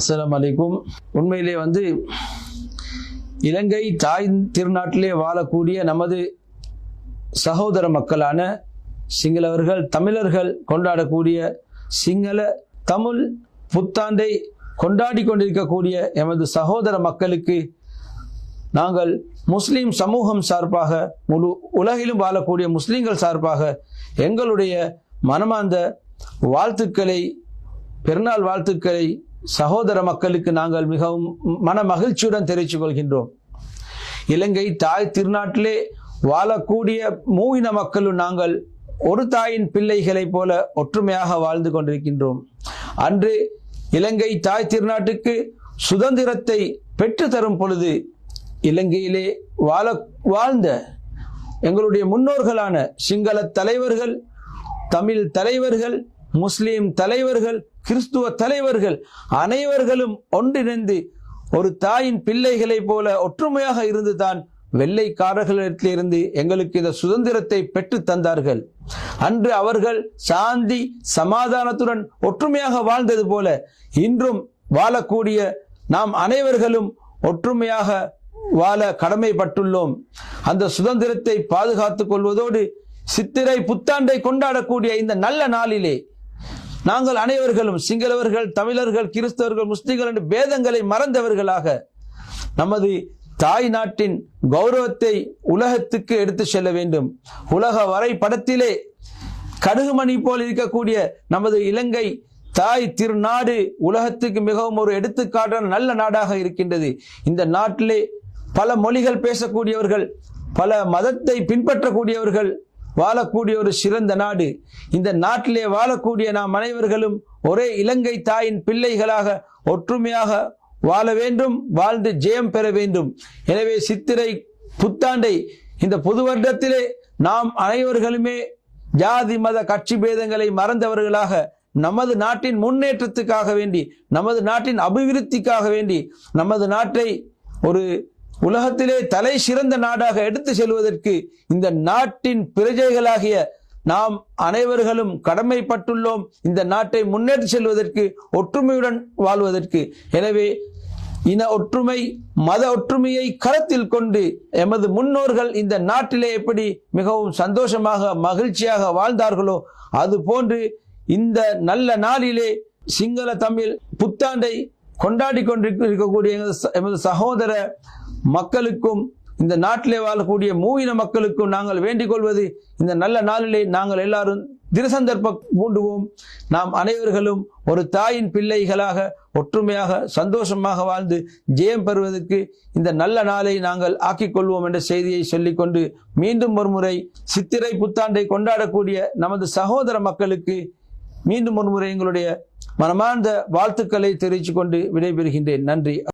அஸ்லாம் அலைக்கும் உண்மையிலே வந்து இலங்கை தாய் திருநாட்டிலே வாழக்கூடிய நமது சகோதர மக்களான சிங்களவர்கள் தமிழர்கள் கொண்டாடக்கூடிய சிங்கள தமிழ் புத்தாண்டை கொண்டாடி கொண்டிருக்கக்கூடிய எமது சகோதர மக்களுக்கு நாங்கள் முஸ்லீம் சமூகம் சார்பாக முழு உலகிலும் வாழக்கூடிய முஸ்லீம்கள் சார்பாக எங்களுடைய மனமார்ந்த வாழ்த்துக்களை பெருநாள் வாழ்த்துக்களை சகோதர மக்களுக்கு நாங்கள் மிகவும் மன மகிழ்ச்சியுடன் தெரிவித்துக் கொள்கின்றோம். இலங்கை தாய் திருநாட்டிலே வாழக்கூடிய மூவின மக்களும் நாங்கள் ஒரு தாயின் பிள்ளைகளைப் போல ஒற்றுமையாக வாழ்ந்து கொண்டிருக்கின்றோம். அன்று இலங்கை தாய் திருநாட்டுக்கு சுதந்திரத்தை பெற்று தரும் பொழுது இலங்கையிலே வாழ வாழ்ந்த எங்களுடைய முன்னோர்களான சிங்கள தலைவர்கள் தமிழ் தலைவர்கள் முஸ்லீம் தலைவர்கள் கிறிஸ்துவ தலைவர்கள் அனைவர்களும் ஒன்றிணைந்து ஒரு தாயின் பிள்ளைகளைப் போல ஒற்றுமையாக இருந்து தான் வெள்ளைக்காரர்களிடத்திலிருந்து எங்களுக்கு இந்த சுதந்திரத்தை பெற்று தந்தார்கள். அன்று அவர்கள் சாந்தி சமாதானத்துடன் ஒற்றுமையாக வாழ்ந்தது போல இன்றும் வாழக்கூடிய நாம் அனைவர்களும் ஒற்றுமையாக வாழ கடமைப்பட்டுள்ளோம். அந்த சுதந்திரத்தை பாதுகாத்துக் கொள்வதோடு சித்திரை புத்தாண்டை கொண்டாடக்கூடிய இந்த நல்ல நாளிலே நாங்கள் அனைவர்களும் சிங்களவர்கள் தமிழர்கள் கிறிஸ்தவர்கள் முஸ்லிம்கள் என்று பேதங்களை மறந்தவர்களாக நமது தாய் நாட்டின் கௌரவத்தை உலகத்துக்கு எடுத்து செல்ல வேண்டும். உலக வரைபடத்திலே கடுகுமணி போல் இருக்கக்கூடிய நமது இலங்கை தாய் திருநாடு உலகத்துக்கு மிகவும் ஒரு எடுத்துக்காட்டான நல்ல நாடாக இருக்கின்றது. இந்த நாட்டிலே பல மொழிகள் பேசக்கூடியவர்கள் பல மதத்தை பின்பற்றக்கூடியவர்கள் வாழக்கூடிய ஒரு சிறந்த நாடு. இந்த நாட்டிலே வாழக்கூடிய நாம் அனைவர்களும் ஒரே இலங்கை தாயின் பிள்ளைகளாக ஒற்றுமையாக வாழ வேண்டும் வாழ்ந்து ஜெயம் பெற வேண்டும். எனவே சித்திரை புத்தாண்டை இந்த புது வருடத்திலே நாம் அனைவர்களுமே ஜாதி மத கட்சி பேதங்களை மறந்தவர்களாக நமது நாட்டின் முன்னேற்றத்துக்காக வேண்டி நமது நாட்டின் அபிவிருத்திக்காக வேண்டி நமது நாட்டை ஒரு உலகத்திலே தலை சிறந்த நாடாக எடுத்து செல்வதற்கு இந்த நாட்டின் பிரஜைகளாகிய நாம் அனைவர்களும் கடமைப்பட்டுள்ளோம். இந்த நாட்டை முன்னேற்றி செல்வதற்கு ஒற்றுமையுடன் வாழ்வதற்கு. எனவே இன ஒற்றுமை மத ஒற்றுமையை கருத்தில் கொண்டு எமது முன்னோர்கள் இந்த நாட்டிலே எப்படி மிகவும் சந்தோஷமாக மகிழ்ச்சியாக வாழ்ந்தார்களோ அது போன்று இந்த நல்ல நாளிலே சிங்கள தமிழ் புத்தாண்டை கொண்டாடி கொண்டிருக்கக்கூடிய எமது- எமது சகோதர மக்களுக்கும் இந்த நாட்டிலே வாழக்கூடிய மூவின மக்களுக்கும் நாங்கள் வேண்டிக் கொள்வது இந்த நல்ல நாளிலே நாங்கள் எல்லாரும் திருசந்தர்ப்ப பூண்டுவோம். நாம் அனைவர்களும் ஒரு தாயின் பிள்ளைகளாக ஒற்றுமையாக சந்தோஷமாக வாழ்ந்து ஜெயம் பெறுவதற்கு இந்த நல்ல நாளை நாங்கள் ஆக்கிக் கொள்வோம் என்ற செய்தியை சொல்லிக்கொண்டு மீண்டும் ஒருமுறை சித்திரை புத்தாண்டை கொண்டாடக்கூடிய நமது சகோதர மக்களுக்கு மீண்டும் ஒருமுறை எங்களுடைய மனமார்ந்த வாழ்த்துக்களை தெரிவித்து கொண்டு விடைபெறுகின்றேன். நன்றி.